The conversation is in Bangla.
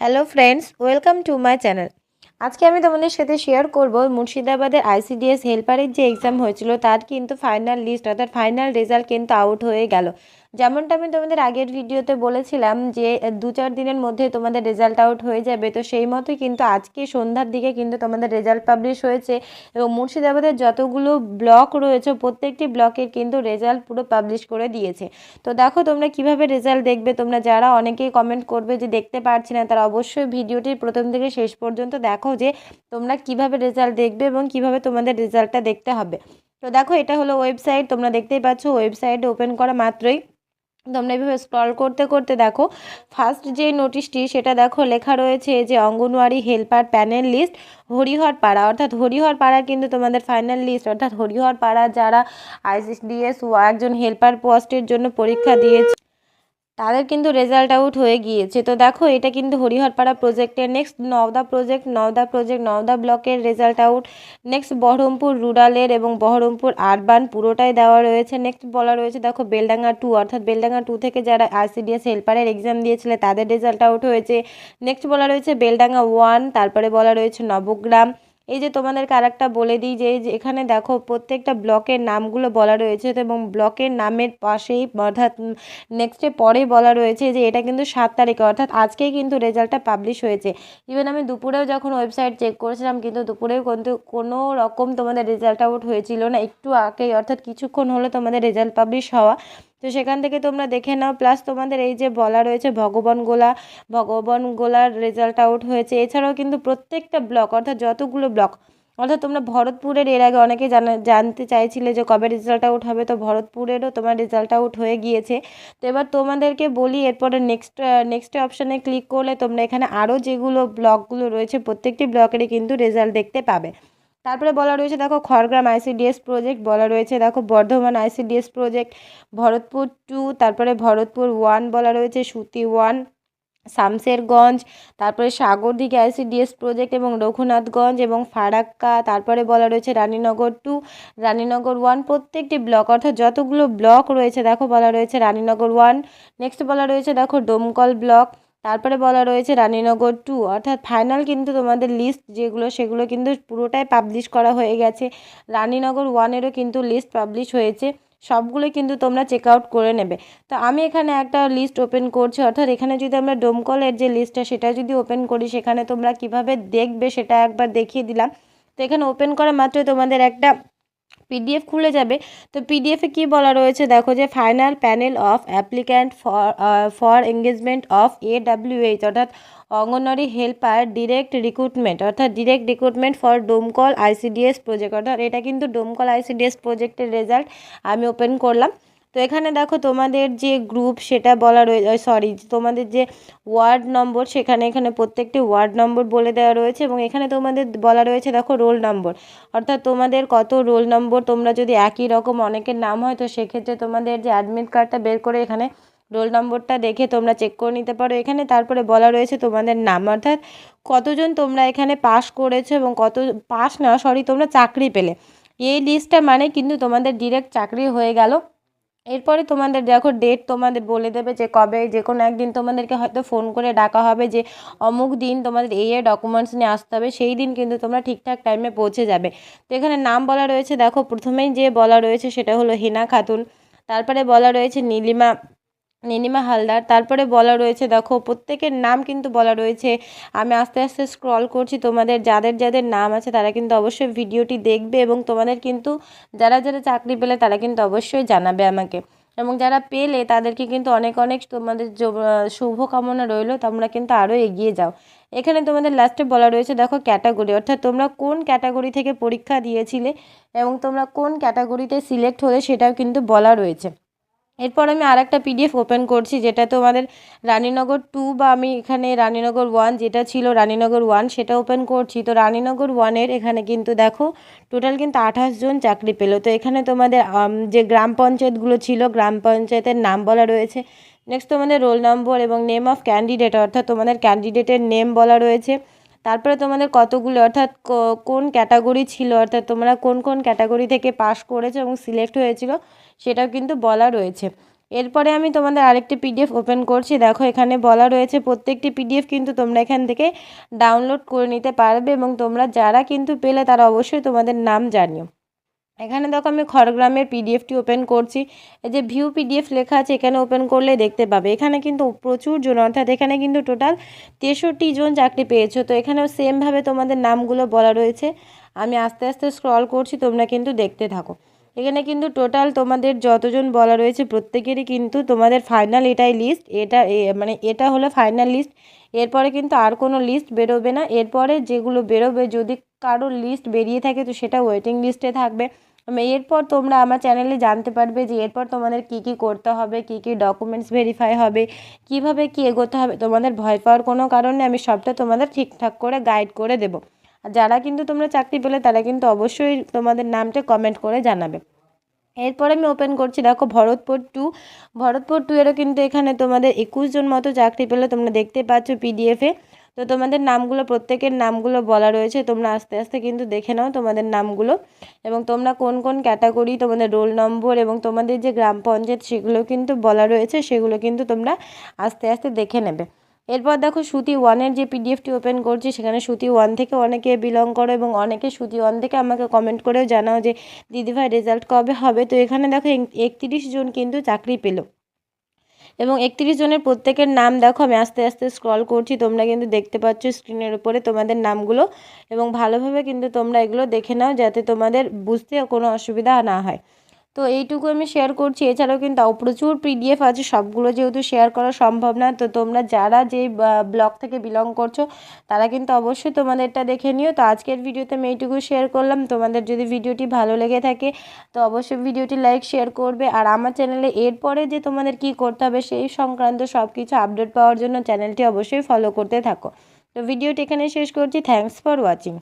Hello friends, welcome to my channel. আজকে আমি তোমাদের সাথে শেয়ার করব মুর্শিদাবাদের আইসিডিএস হেল্পারের যে এক্সাম হয়েছিল, তার কিন্তু ফাইনাল লিস্ট, অর্থাৎ ফাইনাল রেজাল্ট কিন্তু আউট হয়ে গেল। যেমনটা আমি তোমাদের আগের ভিডিওতে বলেছিলাম যে দু চার দিনের মধ্যে তোমাদের রেজাল্ট আউট হয়ে যাবে। তো সেই মতোই কিন্তু আজকে সন্ধ্যার দিকে কিন্তু তোমাদের রেজাল্ট পাবলিশ হয়েছে এবং মুর্শিদাবাদের যতগুলো ব্লক রয়েছে, প্রত্যেকটি ব্লকের কিন্তু রেজাল্ট পুরো পাবলিশ করে দিয়েছে। তো দেখো তোমরা কীভাবে রেজাল্ট দেখবে? তোমরা যারা অনেকেই কমেন্ট করবে যে দেখতে পারছি না, তারা অবশ্যই ভিডিওটির প্রথম থেকে শেষ পর্যন্ত দেখো যে তোমরা কীভাবে রেজাল্ট দেখবে এবং কীভাবে তোমাদের রেজাল্টটা দেখতে হবে। তো দেখো এটা হলো ওয়েবসাইট তোমরা দেখতেই পাচ্ছ ওয়েবসাইট ওপেন করা মাত্রই। তোমরা এভাবে স্ক্রল করতে করতে দেখো ফার্স্ট যে নোটিশটি সেটা দেখো লেখা রয়েছে যে anganwadi helper panel list Harihar Para অর্থাৎ হরিহর পাড়া কিন্তু তোমাদের ফাইনাল লিস্ট অর্থাৎ হরিহর পাড়া যারা আইসিডিএস একজন হেল্পার পোস্টের জন্য পরীক্ষা দিয়েছে। তাদের কিন্তু রেজাল্ট আউট হয়ে গিয়েছে। তো দেখো, এটা কিন্তু হরিহরপাড়া প্রজেক্টের next Nowda project Nowda project Nowda ব্লকের রেজাল্ট আউট নেক্সট বহরমপুর রুরালের এবং বহরমপুর আরবান পুরোটাই দেওয়া রয়েছে। নেক্সট বলা রয়েছে, দেখো, বেলডাঙ্গা টু অর্থাৎ বেলডাঙ্গা টু থেকে যারা আইসিডিএস হেল্পারের এক্সাম দিয়েছিলে, তাদের রেজাল্ট আউট হয়েছে। নেক্সট বলা রয়েছে, বেলডাঙ্গা ওয়ান তারপরে বলা রয়েছে নবগ্রাম। এই যে তোমাদেরকে আরেকটা বলে দিই যে এখানে দেখো প্রত্যেকটা ব্লকের নামগুলো বলা রয়েছে এবং ব্লকের নামের পাশেই অর্থাৎ নেক্সটে পরে বলা রয়েছে যে এটা কিন্তু সাত তারিখে, অর্থাৎ আজকেই কিন্তু রেজাল্টটা পাবলিশ হয়েছে। ইভেন আমি দুপুরেও যখন ওয়েবসাইট চেক করেছিলাম কিন্তু দুপুরেও কিন্তু কোনো রকম তোমাদের রেজাল্ট আউট হয়েছিল না। একটু আগেই, অর্থাৎ কিছুক্ষণ হলো তোমাদের রেজাল্ট পাবলিশ হওয়া। তো সেখান থেকে তোমরা দেখে নাও। প্লাস তোমাদের এই যে বলা রয়েছে ভগবান গোলা, ভগবান গোলার রেজাল্ট আউট হয়েছে। এছাড়াও কিন্তু প্রত্যেকটা ব্লক অর্থাৎ যতগুলো ব্লক অর্থাৎ তোমরা ভরতপুরের এর আগে অনেকে জানা, জানতে চাইছিলে যে কবে রেজাল্ট আউট হবে, তো ভরতপুরেরও তোমার রেজাল্ট আউট হয়ে গিয়েছে। তো এবার তোমাদেরকে বলি, এরপরে নেক্সট নেক্সট অপশানে ক্লিক করলে তোমরা এখানে আরও যেগুলো ব্লকগুলো রয়েছে, প্রত্যেকটি ব্লকেরই কিন্তু রেজাল্ট দেখতে পাবে। তারপরে বলা রয়েছে, দেখো খড়গ্রাম আইসিডিএস প্রজেক্ট বলা রয়েছে, দেখো Bardhaman ICDS project Bharatpur two তারপরে ভরতপুর ওয়ান বলা রয়েছে, সুতি ওয়ান শামশেরগঞ্জ, তারপরে সাগরদিঘি আইসিডিএস প্রজেক্ট এবং রঘুনাথগঞ্জ এবং ফারাক্কা, তারপরে বলা রয়েছে রানীনগর টু রানীনগর ওয়ান প্রত্যেকটি ব্লক অর্থাৎ যতগুলো ব্লক রয়েছে, দেখো বলা রয়েছে রানীনগর ওয়ান নেক্সট বলা রয়েছে, দেখো ডোমকল ব্লক তারপরে বলা রয়েছে রানীনগর টু অর্থাৎ ফাইনাল কিন্তু তোমাদের লিস্ট যেগুলো, সেগুলো কিন্তু পুরোটাই পাবলিশ করা হয়ে গেছে। রানীনগর ওয়ানেরও কিন্তু লিস্ট পাবলিশ হয়েছে। সবগুলোই কিন্তু তোমরা চেক আউট করে নেবে। তো আমি এখানে একটা লিস্ট ওপেন করছি, অর্থাৎ এখানে যদি আমরা ডোমকলের যে লিস্টটা সেটা যদি ওপেন করি, সেখানে তোমরা কীভাবে দেখবে সেটা একবার দেখিয়ে দিলাম। তো এখানে ওপেন করা মাত্রই তোমাদের একটা পিডিএফ খুলে যাবে। তো পিডিএফে কি বলা রয়েছে? দেখো যে final panel of applicant for for engagement of A W H অর্থাৎ অঙ্গনওয়াড়ি হেল্পার ডিরেক্ট রিক্রুটমেন্ট অর্থাৎ direct recruitment for Domkal ICDS project অর্থাৎ এটা কিন্তু ডোমকল আইসিডিএস প্রজেক্টের রেজাল্ট আমি ওপেন করলাম। তো এখানে দেখো তোমাদের যে গ্রুপ সেটা বলা রয়েছে সরি তোমাদের যে ওয়ার্ড নম্বর সেখানে এখানে প্রত্যেকটি ওয়ার্ড নম্বর বলে দেওয়া রয়েছে এবং এখানে তোমাদের বলা রয়েছে দেখো রোল নম্বর অর্থাৎ তোমাদের কত রোল নম্বর তোমরা যদি একই রকম অনেকের নাম হয় তো সেক্ষেত্রে তোমাদের যে অ্যাডমিট কার্ডটা বের করে এখানে রোল নম্বরটা দেখে তোমরা চেক করে নিতে পারো। এখানে তারপরে বলা রয়েছে তোমাদের নাম, অর্থাৎ কতজন তোমরা এখানে পাস করেছ এবং কত পাস না সরি তোমরা চাকরি পেলে। এই লিস্টটা মানে কিন্তু তোমাদের ডিরেক্ট চাকরি হয়ে গেল। এরপরে তোমাদের দেখো ডেট তোমাদের বলে দেবে যে কবে, যে কোনো একদিন তোমাদেরকে হয়তো ফোন করে ডাকা হবে যে অমুক দিন তোমাদের এই এ ডকুমেন্টস নিয়ে আসতে হবে, সেই দিন কিন্তু তোমরা ঠিকঠাক টাইমে পৌঁছে যাবে। তো এখানে নাম বলা রয়েছে, দেখো প্রথমেই যে বলা রয়েছে সেটা হলো হিনা খাতুন, তারপরে বলা রয়েছে নীলিমা নীলিমা হালদার, তারপরে বলা রয়েছে, দেখো, প্রত্যেকের নাম কিন্তু বলা রয়েছে। আমি আস্তে আস্তে স্ক্রল করছি, তোমাদের যাদের যাদের নাম আছে, তারা কিন্তু অবশ্যই ভিডিওটি দেখবে এবং তোমাদের কিন্তু যারা যারা চাকরি পেলে, তারা কিন্তু অবশ্যই জানাবে আমাকে। এবং যারা পেলে, তাদেরকে কিন্তু অনেক অনেক তোমাদের শুভকামনা রইল, তোমরা কিন্তু আরও এগিয়ে যাও। এখানে তোমাদের লাস্টে বলা রয়েছে, দেখো ক্যাটাগরি অর্থাৎ তোমরা কোন ক্যাটাগরি থেকে পরীক্ষা দিয়েছিলে এবং তোমরা কোন ক্যাটাগরিতে সিলেক্ট হলে সেটাও কিন্তু বলা রয়েছে। এরপর আমি আর একটা পিডিএফ ওপেন করছি, যেটা তোমাদের রানীনগর টু বা আমি এখানে রানীনগর ওয়ান যেটা ছিল রানীনগর ওয়ান সেটা ওপেন করছি। তো রানীনগর ওয়ানের এখানে কিন্তু দেখো টোটাল কিন্তু আঠাশ জন চাকরি পেল। তো এখানে তোমাদের যে গ্রাম পঞ্চায়েতগুলো ছিল, গ্রাম পঞ্চায়েতের নাম বলা রয়েছে। নেক্সট তোমাদের রোল নম্বর এবং নেম অফ ক্যান্ডিডেট অর্থাৎ তোমাদের ক্যান্ডিডেটের নেম বলা রয়েছে। তারপরে তোমাদের কতগুলো, অর্থাৎ কোন ক্যাটাগরি ছিল, অর্থাৎ তোমরা কোন কোন ক্যাটাগরি থেকে পাস করেছ এবং সিলেক্ট হয়েছিল, সেটাও কিন্তু বলা রয়েছে। এরপরে আমি তোমাদের আরেকটি পিডিএফ ওপেন করছি। দেখো, এখানে বলা রয়েছে প্রত্যেকটি পিডিএফ কিন্তু তোমরা এখান থেকে ডাউনলোড করে নিতে পারবে এবং তোমরা যারা কিন্তু পেলে তারা অবশ্যই তোমাদের নাম জানিও। এখানে দেখো আমি খড়গ্রামের পিডিএফটি ওপেন করছি। এই যে ভিউ পিডিএফ লেখা আছে, এখানে ওপেন করলে দেখতে পাবে। এখানে কিন্তু প্রচুর জন, অর্থাৎ এখানে কিন্তু টোটাল তেষট্টি জন চাকরি পেয়েছ। তো এখানেও সেমভাবে তোমাদের নামগুলো বলা রয়েছে। আমি আস্তে আস্তে স্ক্রল করছি, তোমরা কিন্তু দেখতে থাকো। এখানে কিন্তু টোটাল তোমাদের যতজন বলা রয়েছে প্রত্যেকেরই কিন্তু তোমাদের ফাইনাল এটাই লিস্ট এটা মানে এটা হলো ফাইনাল লিস্ট এরপরে কিন্তু আর কোনো লিস্ট বেরোবে না। এরপরে যেগুলো বেরোবে, যদি কারোর লিস্ট বেরিয়ে থাকে, তো সেটা ওয়েটিং লিস্টে থাকবে। এরপর তোমরা আমার চ্যানেলে জানতে পারবে যে এরপর তোমাদের কী কী করতে হবে, কী কী ডকুমেন্টস ভেরিফাই হবে, কীভাবে কী এগোতে হবে। তোমাদের ভয় পাওয়ার কোনো কারণে আমি সবটা তোমাদের ঠিকঠাক করে গাইড করে দেবো। যারা কিন্তু তোমরা চাকরি পেলে তারা কিন্তু অবশ্যই তোমাদের নামটা কমেন্ট করে জানাবে। এরপরে আমি ওপেন করছি, দেখো ভরতপুর টু ভরতপুর টু এরও কিন্তু এখানে তোমাদের একুশ জন মতো চাকরি পেলে তোমরা দেখতে পাচ্ছ পিডিএফে তো তোমাদের নামগুলো, প্রত্যেকের নামগুলো বলা রয়েছে, তোমরা আস্তে আস্তে কিন্তু দেখে নাও তোমাদের নামগুলো। এবং তোমরা কোন কোন ক্যাটাগরি তোমাদের রোল নম্বর এবং তোমাদের যে গ্রাম পঞ্চায়েত, সেগুলো কিন্তু বলা রয়েছে, সেগুলো কিন্তু তোমরা আস্তে আস্তে দেখে নেবে। এরপর দেখো সুতি ওয়ানের যে পিডিএফটি ওপেন করছি, সেখানে সুতি ওয়ান থেকে অনেকে বিলং করো এবং অনেকে সুতি ওয়ান থেকে আমাকে কমেন্ট করেও জানাও যে দিদিভাই রেজাল্ট কবে হবে? তো এখানে দেখো একত্রিশ জন কিন্তু চাকরি পেল। এবং একত্রিশ জনের প্রত্যেকের নাম দেখো, আমি আস্তে আস্তে স্ক্রল করছি, তোমরা কিন্তু দেখতে পাচ্ছ স্ক্রিনের উপরে তোমাদের নামগুলো। এবং ভালোভাবে কিন্তু তোমরা এগুলো দেখে নাও, যাতে তোমাদের বুঝতে কোনো অসুবিধা না হয়। তো এইটুকু আমি শেয়ার করছি। এছাড়াও কিন্তু প্রচুর পিডিএফ আছে, সবগুলো যেহেতু শেয়ার করা সম্ভব না, তো তোমরা যারা যেই ব্লগ থেকে বিলং করছ, তারা কিন্তু অবশ্যই তোমাদেরটা দেখে নিও। তো আজকের ভিডিওতে আমি এইটুকু শেয়ার করলাম। তোমাদের যদি ভিডিওটি ভালো লেগে থাকে, তো অবশ্যই ভিডিওটি লাইক শেয়ার করবে। আর আমার চ্যানেলে এরপরে যে তোমাদের কি করতে হবে, সেই সংক্রান্ত সব কিছু আপডেট পাওয়ার জন্য চ্যানেলটি অবশ্যই ফলো করতে থাকো। তো ভিডিওটি এখানে শেষ করছি। Thanks for watching